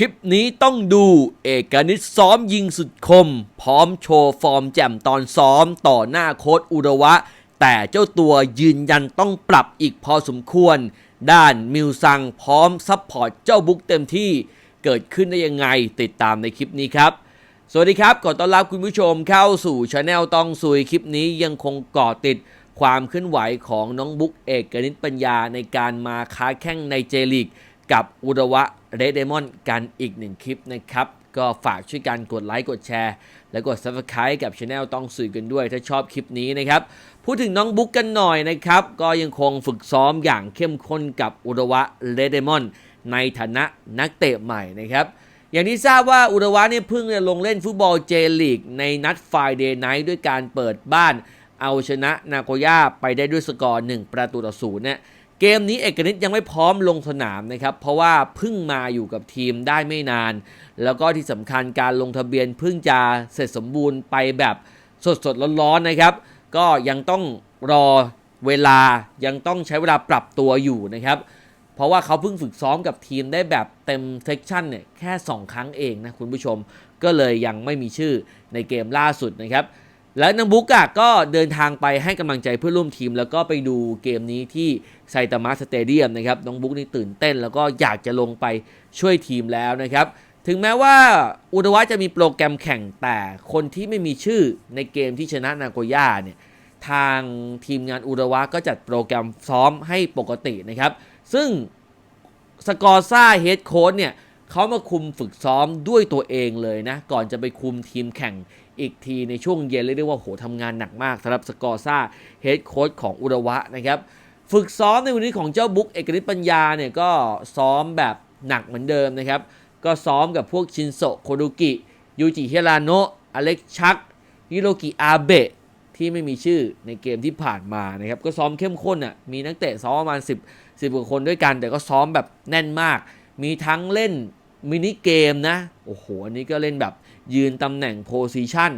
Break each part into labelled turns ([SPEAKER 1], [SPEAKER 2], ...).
[SPEAKER 1] ลิปนี้ต้องดูเอกนิตซ้อมยิงสุดคม พร้อมโชว์ฟอร์มแจ่มตอนซ้อมต่อหน้าโค้ดอุระวะ แต่เจ้าตัวยืนยันต้องปรับอีกพอสมควร ด้านมิวซังพร้อมซัพพอร์ตเจ้าบุ๊กเต็มที่เกิดขึ้นได้ยังไงติดตามในคลิปนี้ครับ สวัสดีครับขอต้อนรับคุณผู้ชมเข้าสู่ช anel ต้องซุยคลิปนี้ยังคงเกาะติดความเคลื่อนไหวของน้องบุ๊กเอกนิตปัญญาในการมาค้าแข่งในเจลีกกับอุระวะ เรดเดมอนกันอีกหนึ่งคลิปนะครับ ก็ฝากช่วยกันกดไลค์กดแชร์ และกด Subscribe กับช anel ต้องสื่อกันด้วยถ้าชอบคลิปนี้นะครับ พูดถึงน้องบุ๊กกันหน่อยนะครับ ก็ยังคงฝึกซ้อมอย่างเข้มข้นกับอุระวะเรดเดมอนในฐานะนักเตะใหม่นะครับ อย่างที่ทราบว่าอุระวะเนี่ยเพิ่งลงเล่นฟุตบอลเจลีกในนัด Friday Night ด้วยการเปิดบ้านเอาชนะนาโกย่าไปได้ด้วยสกอร์1ประตูต่อศูนย์เนี่ย เกมนี้เอกนิตยังไม่พร้อมลงสนามนะครับ เพราะว่าเพิ่งมาอยู่กับทีมได้ไม่นาน แล้วก็ที่สำคัญการลงทะเบียนเพิ่งจะเสร็จสมบูรณ์ไปแบบสดๆร้อนๆนะครับ ก็ยังต้องรอเวลายังต้องใช้เวลาปรับตัวอยู่นะครับ เพราะว่าเขาเพิ่งฝึกซ้อมกับทีมได้แบบเต็มเซกชันเนี่ยแค่ 2 ครั้งเองนะคุณผู้ชม ก็เลยยังไม่มีชื่อในเกมล่าสุดนะครับ และนังบุกอะก็เดินทางไปให้กำลังใจเพื่อนร่วมทีม แล้วก็ไปดูเกมนี้ที่ไซตามะสเตเดียมนะครับน้องบุ๊กนี่ตื่นเต้น แล้วก็อยากจะลงไปช่วยทีมแล้วนะครับ ถึงแม้ว่าอุดวะจะมีโปรแกรมแข่งแต่คนที่ไม่มีชื่อในเกมที่ชนะนาโกย่าเนี่ยทางทีมงานอุดวะก็จัดโปรแกรมซ้อมให้ปกตินะครับ ซึ่งสกอร์ซ่าเฮดโค้ชเนี่ยเขามาคุมฝึกซ้อมด้วยตัวเองเลยนะ ก่อนจะไปคุมทีมแข่ง อีกทีในช่วงเย็นเรียกได้ว่าโหทำงานหนักมากสำหรับสกอร์ซ่าเฮดโค้ชของอุระวะนะครับฝึกซ้อมในวันนี้ของเจ้าบุ๊กเอกฤทธิ์ปัญญาเนี่ยก็ซ้อมแบบหนักเหมือนเดิมนะครับก็ซ้อมกับพวกชินโซโคดุกิยูจิเฮราโนะอเล็กชักฮิโรกิอาเบะที่ไม่มีชื่อในเกมที่ผ่านมานะครับก็ซ้อมเข้มข้นอะมีนักเตะซ้อมประมาณ 10 10กว่าคนด้วยกัน แต่ก็ซ้อมแบบแน่นมาก มีทั้งเล่นมินิเกมนะโอ้โหอันนี้ก็เล่นแบบ ยืนตำแหน่งโพซิชัน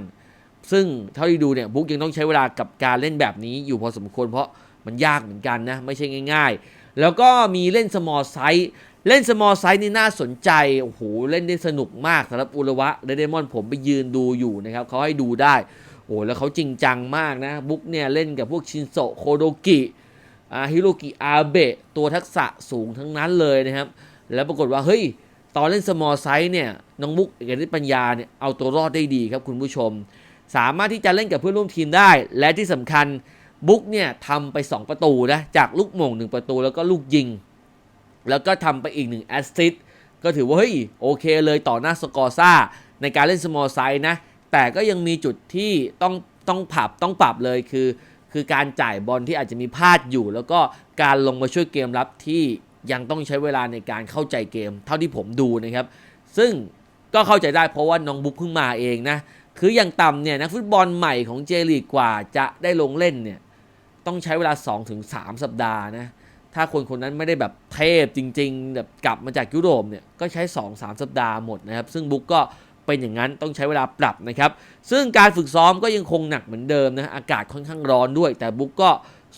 [SPEAKER 1] ซึ่งเท่าที่ดูเนี่ยบุ๊กยังต้องใช้เวลากับการเล่นแบบนี้อยู่พอสมควรเพราะมันยากเหมือนกันนะ ไม่ใช่ง่าย ๆ แล้วก็มีเล่น small size เล่น small size นี่น่าสนใจ โอ้โห เล่นได้สนุกมากสำหรับอุระวะเรเดมอนผมไปยืนดูอยู่นะครับเขาให้ดูได้ โอ้แล้วเขาจริงจังมากนะ บุ๊กเนี่ยเล่นกับพวกชินโซโคโดกิฮิโรกิอาเบะตัวทักษะสูงทั้งนั้นเลยนะครับ แล้วปรากฏว่าเฮ้ย ตอนเล่น small size เนี่ยน้องบุ๊กเอกฤทธิ์ปัญญาเนี่ยเอาตัวรอดได้ดีครับคุณผู้ชม สามารถที่จะเล่นกับเพื่อนร่วมทีมได้ และที่สำคัญบุ๊กเนี่ยทำไป 2 ประตูนะจากลูกโมง1 ประตูแล้วก็ลูกยิง แล้วก็ทำไปอีก1แอสซิสต์ก็ถือว่าเฮ้ยโอเคเลยต่อหน้าสกอร์ซ่า ในการเล่น small size นะแต่ก็ยังมีจุดที่ต้องต้องปรับต้องปรับเลยคือ คือการจ่ายบอลที่อาจจะมีพลาดอยู่ แล้วก็การลงมาช่วยเกมรับที่ ยังต้องใช้เวลาในการเข้าใจเกม เท่าที่ผมดูนะครับ ซึ่งก็เข้าใจได้เพราะว่าน้องบุ๊กเพิ่งมาเองนะ คืออย่างต่ำเนี่ยนักฟุตบอลใหม่ของเจลีกกว่าจะได้ลงเล่นเนี่ยต้องใช้เวลา 2-3 สัปดาห์นะ ถ้าคนคนนั้นไม่ได้แบบเทพจริงๆแบบกลับมาจากยุโรปเนี่ยก็ใช้ 2-3 สัปดาห์หมดนะครับ ซึ่งบุ๊กก็เป็นอย่างนั้นต้องใช้เวลาปรับนะครับ ซึ่งการฝึกซ้อมก็ยังคงหนักเหมือนเดิมนะอากาศค่อนข้างร้อนด้วย แต่บุ๊กก็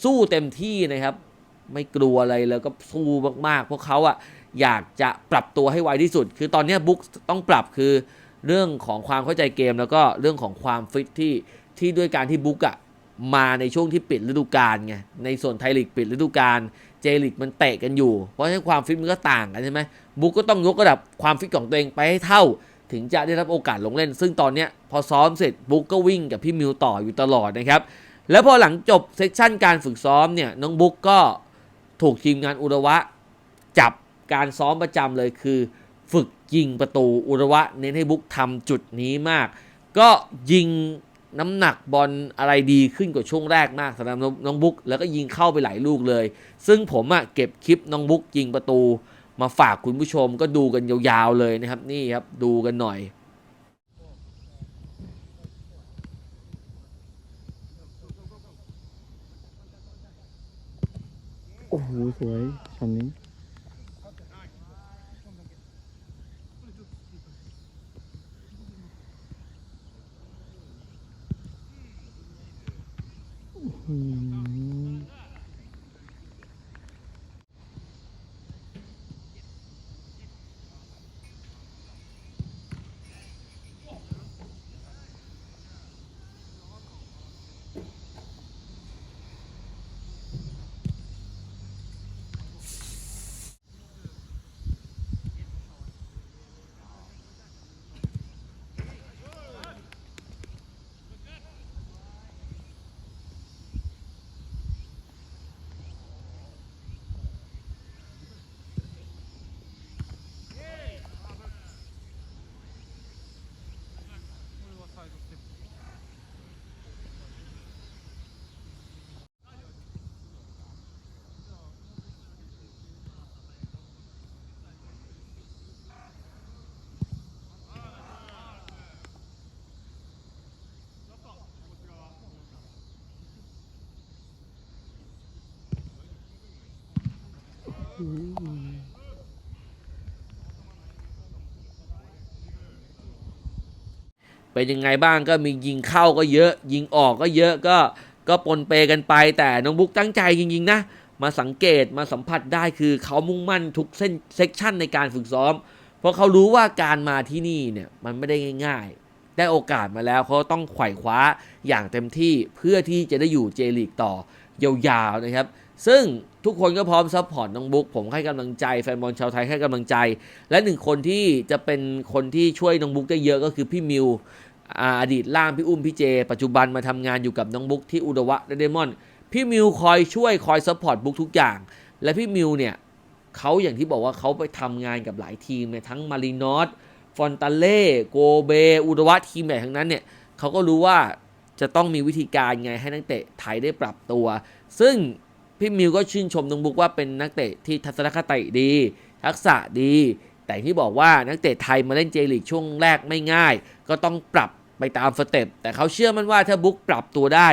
[SPEAKER 1] สู้เต็มที่นะครับ ไม่กลัวอะไรแล้วก็สู้มากๆ พวกเขาอะอยากจะปรับตัวให้ไวที่สุด คือตอนนี้บุ๊กต้องปรับคือเรื่องของความเข้าใจเกมแล้วก็เรื่องของความฟิตที่ที่ด้วยการที่บุ๊กอะมาในช่วงที่ปิดฤดูกาลไงในส่วนไทยลีกปิดฤดูกาลเจลีกมันเตะกันอยู่ เพราะฉะนั้นความฟิตมันก็ต่างกันใช่ไหมบุ๊กก็ต้องยกระดับความฟิตของตัวเองไปให้เท่า ถึงจะได้รับโอกาสลงเล่น ซึ่งตอนนี้พอซ้อมเสร็จบุ๊กก็วิ่งกับพี่มิวต่ออยู่ตลอดนะครับแล้วพอหลังจบเซสชั่นการฝึกซ้อมเนี่ยน้องบุ๊กก็ ถูกทีมงานอุระวะ จับการซ้อมประจำเลยคือ ฝึกยิงประตูอุระวะ เน้นให้บุ๊กทำจุดนี้มาก ก็ยิงน้ำหนักบอลอะไรดีขึ้นกว่าช่วงแรกมากสำหรับน้องบุ๊กแล้วก็ยิงเข้าไปหลายลูกเลย ซึ่งผมอะเก็บคลิปน้องบุ๊กยิงประตู มาฝากคุณผู้ชมก็ดูกันยาวๆเลยนะครับ นี่ครับดูกันหน่อย
[SPEAKER 2] โอ้โหูสวยช็อตนี้อืม
[SPEAKER 1] เป็นยังไงบ้างก็มียิงเข้าก็เยอะ ยิงออกก็เยอะก็ก็ปนเปกันไป แต่น้องบุ๊กตั้งใจจริงๆนะ มาสังเกตมาสัมผัสได้คือเขามุ่งมั่นทุกเส้นเซกชันในการฝึกซ้อม เพราะเขารู้ว่าการมาที่นี่เนี่ยมันไม่ได้ง่าย ๆ ได้โอกาสมาแล้วเขาต้องไขว่คว้าอย่างเต็มที่เพื่อที่จะได้อยู่เจลีกต่อยาวๆนะครับ ซึ่ง ทุกคนก็พร้อมซัพพอร์ตน้องบุ๊กผมให้กำลังใจแฟนบอลชาวไทยให้กำลังใจ และหนึ่งคนที่จะเป็นคนที่ช่วยน้องบุ๊กได้เยอะก็คือพี่มิวอดีตล่ามพี่อุ้มพี่เจ ปัจจุบันมาทำงานอยู่กับน้องบุ๊กที่อุดวะเดมอนพี่มิวคอยช่วยคอยซัพพอร์ตบุ๊กทุกอย่าง และพี่มิวเนี่ยเขาอย่างที่บอกว่าเขาไปทำงานกับหลายทีมเนี่ยทั้งมารินอสฟอนตาเล่โกเบอุดวะทีมใหญ่ทั้งนั้นเนี่ยเขาก็รู้ว่าจะต้องมีวิธีการไงให้นักเตะไทยได้ปรับตัว ซึ่ง พี่มิวก็ชื่นชมน้องบุ๊กว่าเป็นนักเตะที่ทัศนคติดี ทักษะดี แต่ที่บอกว่านักเตะไทยมาเล่นเจลีกช่วงแรกไม่ง่าย ก็ต้องปรับไปตามสเต็ปแต่เขาเชื่อมั่นว่าถ้าบุ๊กปรับตัวได้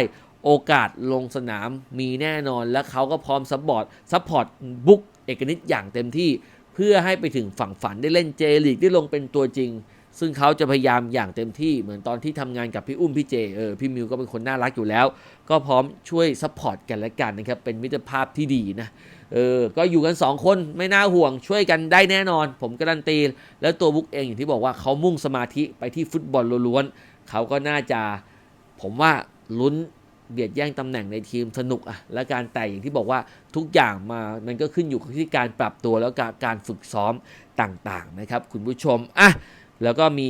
[SPEAKER 1] โอกาสลงสนามมีแน่นอน และเขาก็พร้อมซัพพอร์ตซัพพอร์ตบุ๊กเอกนิตอย่างเต็มที่ เพื่อให้ไปถึงฝั่งฝันได้เล่นเจลีกได้ลงเป็นตัวจริง ซึ่งเขาจะพยายามอย่างเต็มที่เหมือนตอนที่ทำงานกับพี่อุ้มพี่เจเออพี่มิวก็เป็นคนน่ารักอยู่แล้ว ก็พร้อมช่วยซัพพอร์ตกันและกันนะครับเป็นมิตรภาพที่ดีนะเออก็อยู่กัน 2 คนไม่น่าห่วงช่วยกันได้แน่นอน ผมการันตี แล้วตัวบุ๊กเองอย่างที่บอกว่าเขามุ่งสมาธิไปที่ฟุตบอลล้วนๆเขาก็น่าจะ ผมว่าลุ้นเบียดแย่งตำแหน่งในทีมสนุกอะและการแต่อย่างที่บอกว่าทุกอย่างมา มันก็ขึ้นอยู่กับที่การปรับตัวแล้วการการฝึกซ้อมต่างๆนะครับ คุณผู้ชมอะ แล้วก็มี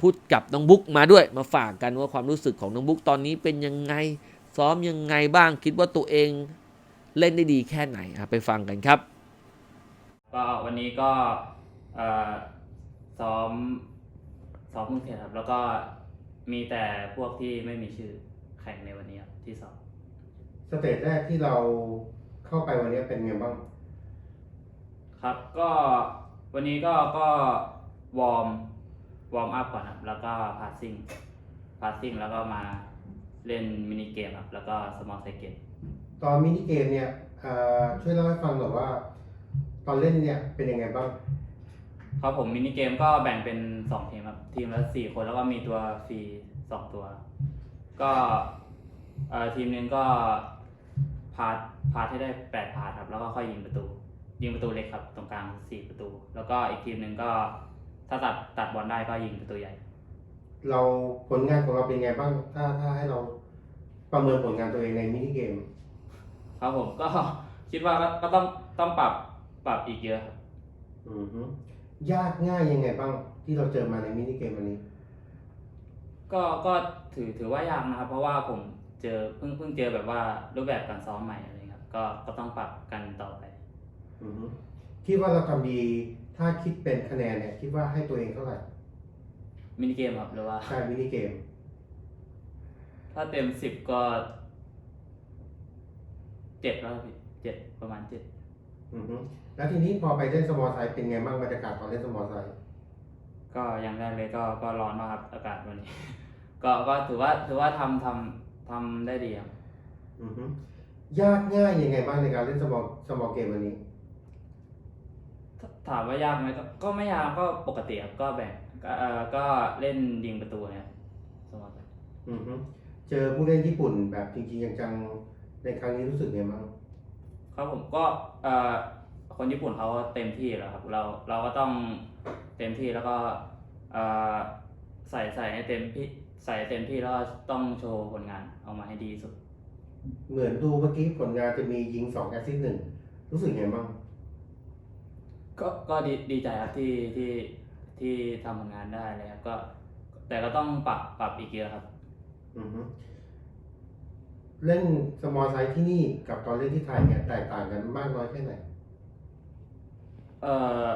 [SPEAKER 1] พูดกับน้องบุ๊กมาด้วย มาฝากกันว่าความรู้สึกของน้องบุ๊กตอนนี้เป็นยังไง ซ้อมยังไงบ้างคิดว่าตัวเองเล่นได้ดีแค่ไหนอะไปฟังกันครับ
[SPEAKER 3] ก็วันนี้ก็เอ่อซ้อมซ้อมเพิ่งเสร็จครับ แล้วก็มีแต่พวกที่ไม่มีชื่อแข่งในวันนี้ครับที่ซ้อม
[SPEAKER 4] สเตจแรกที่เราเข้าไปวันนี้เป็นไงบ้าง
[SPEAKER 3] ครับก็วันนี้ก็ก็ วอร์มวอร์มอัพก่อนครับ แล้วก็พาสซิ่งพาสซิ่งแล้วก็มาเล่นมินิเกมครับ แล้วก็สมอลไซเกต
[SPEAKER 4] ตอนมินิเกมเนี่ยเอ่อช่วยเล่าให้ฟังหน่อยว่า ตอนเล่นเนี่ยเป็นยังไงบ้าง
[SPEAKER 3] ครับผมมินิเกมก็แบ่งเป็นสองทีมครับ ทีมละสี่คนแล้วก็มีตัวฟรีสองตัว ก็เอ่อทีมหนึงก็พาร์ทพาร์ทให้ได้แปดพาร์ทครับ แล้วก็ค่อยยิงประตู ยิงประตูเล็กครับ ตรงกลางสี่ประตู แล้วก็อีกทีมหนึ่งก็ ถ้าตัดตัดบอลได้ก็ยิงประตูใหญ่
[SPEAKER 4] เราผลงานของเราเป็นไงบ้าง ถ้าถ้าให้เราประเมินผลงานตัวเองในมินิเกม
[SPEAKER 3] ครับผมก็คิดว่าก็ก็ต้องต้องปรับปรับอีกเยอะครับ
[SPEAKER 4] อือฮึยากง่ายยังไงบ้างที่เราเจอมาในมินิเกมวันนี้
[SPEAKER 3] ก็ก็ถือถือว่ายากนะครับ เพราะว่าผมเจอเพิ่งเพิ่งเจอแบบว่ารูปแบบการซ้อมใหม่อะไรครับ ก็ก็ต้องปรับกันต่อไป
[SPEAKER 4] อือฮึคิดว่าเราทำดี ถ้าคิดเป็นคะแนนเนี่ยคิดว่าให้ตัวเองเท่าไหร่
[SPEAKER 3] มินิเกมครับหรือว่า
[SPEAKER 4] ใช่มินิเกม
[SPEAKER 3] ถ้าเต็มสิบก็เจ็ดแล้วครับพี่เจ็ดประมาณเจ็ด
[SPEAKER 4] อือฮึแล้วทีนี้พอไปเล่นสมอลไซด์เป็นไงบ้างบรรยากาศตอนเล่นสมอลไซด์
[SPEAKER 3] ก็อย่างแรกเลยก็ก็ร้อนมากครับอากาศวันนี้ ก็ก็ถือว่าถือว่าทำทำทำได้ดีครับ
[SPEAKER 4] อือฮึยากง่ายยังไงบ้างในการเล่นสมอลสมอลเกมวันนี้
[SPEAKER 3] ถถามว่ายากไหมก็ก็ไม่ยากก็ปกติครับก็แบ่งก็เอ่อก็เล่นยิงประตูเนี่ยสมมติ
[SPEAKER 4] อือฮึเจอผู้เล่นญี่ปุ่นแบบจริงๆจังๆในครั้งนี้รู้สึกไงบ้าง
[SPEAKER 3] ครับผมก็เอ่อคนญี่ปุ่นเขาเต็มที่แล้วครับ เราเราก็ต้องเต็มที่แล้วก็เอ่อใส่ใส่ให้เต็มที่ใส่ให้เต็มที่แล้วก็ต้องโชว์ผลงานออกมาให้ดีที่สุด
[SPEAKER 4] เหมือนดูเมื่อกี้ผลงานจะมียิงสองแอสซิสต์หนึ่งรู้สึกไงบ้าง
[SPEAKER 3] ก็ก็ดีดีใจครับที่ที่ที่ทำผลงานได้เลยครับก็แต่ก็ต้องปรับปรับอีกเยอะครับ
[SPEAKER 4] อือฮึเล่นสมอลไซด์ที่นี่กับตอนเล่นที่ไทยเนี่ยแตกต่างกันมากน้อยแค่ไหน
[SPEAKER 3] เอ่อ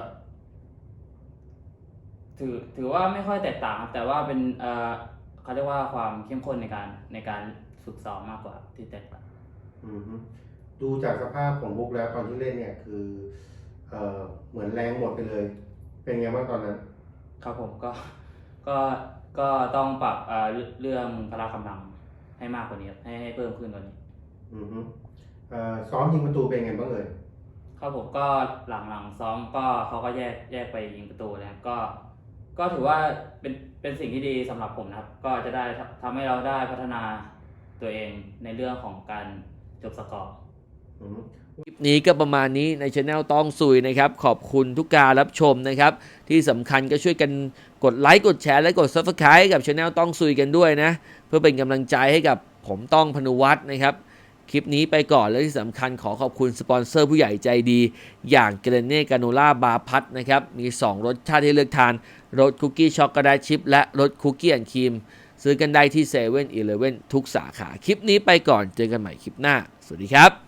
[SPEAKER 3] ถือถือว่าไม่ค่อยแตกต่างครับแต่ว่าเป็นเอ่อเขาเรียกว่าความเข้มข้นในการในการฝึกซ้อมมากกว่าที่แตกต่าง
[SPEAKER 4] อือฮึดูจากสภาพของบุ๊กแล้วตอนที่เล่นเนี่ยคือ เอ่อเหมือนแรงหมดไปเลย เป็นไงบ้างตอนนั้น
[SPEAKER 3] ครับผมก็ก็ก็ต้องปรับเอ่อเรื่องพละกำลังให้มากกว่านี้ครับให้ให้เพิ่มขึ้นกว่านี้
[SPEAKER 4] อือฮึเอ่อซ้อมยิงประตูเป็นไงบ้างเอ่ย
[SPEAKER 3] ครับผมก็หลังหลังซ้อมก็เขาก็แยกแยกไปยิงประตูนะครับก็ ก็ถือว่าเป็นเป็นสิ่งที่ดีสำหรับผมนะครับ ก็จะได้ทำทำให้เราได้พัฒนาตัวเองในเรื่องของการจบสกอร์
[SPEAKER 4] อืม
[SPEAKER 1] คลิปนี้ก็ประมาณนี้ในช anel ต้องซุยนะครับ ขอบคุณทุกการรับชมนะครับ ที่สำคัญก็ช่วยกันกดไลค์กดแชร์และกด subscribe กับช anel ต้องซุยกันด้วยนะ เพื่อเป็นกำลังใจให้กับผมต้องพนุวัฒน์นะครับ คลิปนี้ไปก่อนและที่สำคัญขอขอบคุณสปอนเซอร์ผู้ใหญ่ใจดี อย่างเกรเน่กาโนล่าบาพัทนะครับมี 2 รสชาติให้เลือกทานรสคุกกี้ช็อกโกแลตชิพและรสคุกกี้แอนครีมซื้อกันได้ที่7 e เ e ่ e อีเลทุกสาขา คลิปนี้ไปก่อนเจอกันใหม่คลิปหน้า สวัสดีครับ